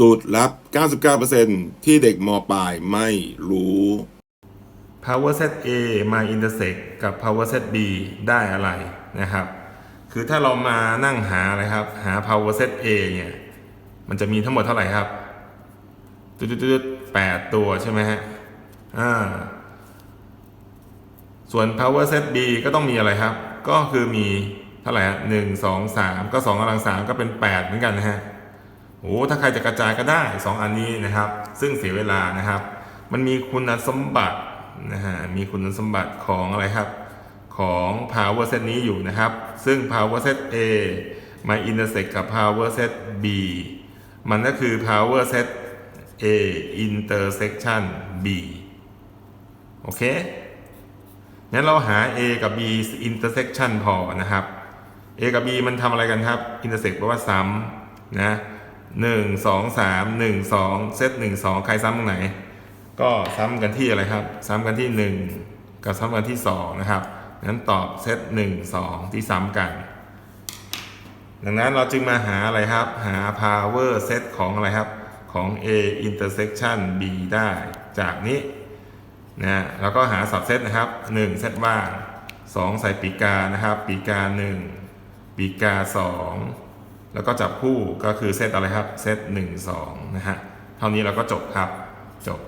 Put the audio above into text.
สูตรลับ 99%ที่เด็กมปลายไม่รู้ power set A มา intersect กับ power set B ได้อะไรนะครับ คือถ้าเรามานั่งหาอะไรครับ หา power set A เนี่ย มันจะมีทั้งหมดเท่าไหร่ครับจุดๆๆแปดตัวใช่ไหมฮะ อ่า ส่วน power set B ก็ต้องมีอะไรครับ ก็คือมีเท่าไหร่ฮะหนึ่งสองสามก็สองกำลังสามก็เป็นแปดเหมือนกันนะฮะ โอ้ถ้าใครจะกระจายก็ได้ 2 อันนี้นะครับ ซึ่งเสียเวลานะครับ มันมีคุณสมบัตินะฮะมีคุณสมบัติของอะไรครับ ของ power set นี้อยู่นะครับ ซึ่ง power set A มา intersect กับ power set B มันก็คือ power set A intersection B โอเค งั้นเราหา A กับ B intersection พอนะครับ A กับ B มันทำอะไรกันครับ intersect แปลว่าซ้ำนะ หนึ่งสองสามหนึ่งสองเซตหนึ่งสองใครซ้ำตรงไหน ก็ซ้ำกันที่อะไรครับ ซ้ำกันที่หนึ่งกับซ้ำกันที่สองนะครับงั้นตอบเซตหนึ่งสองที่ซ้ำกัน ดังนั้นเราจึงมาหาอะไรครับ หา power set ของอะไรครับ ของ A intersection B ได้จากนี้นะแล้วก็หาสับเซตนะครับ1เซตว่าง 2 ใส่ปีกานะครับ ปีกา 1 ปีกา 2 แล้วก็จับคู่ก็คือเซตอะไรครับ เซต1 2 นะฮะ เท่านี้เราก็จบครับ จบ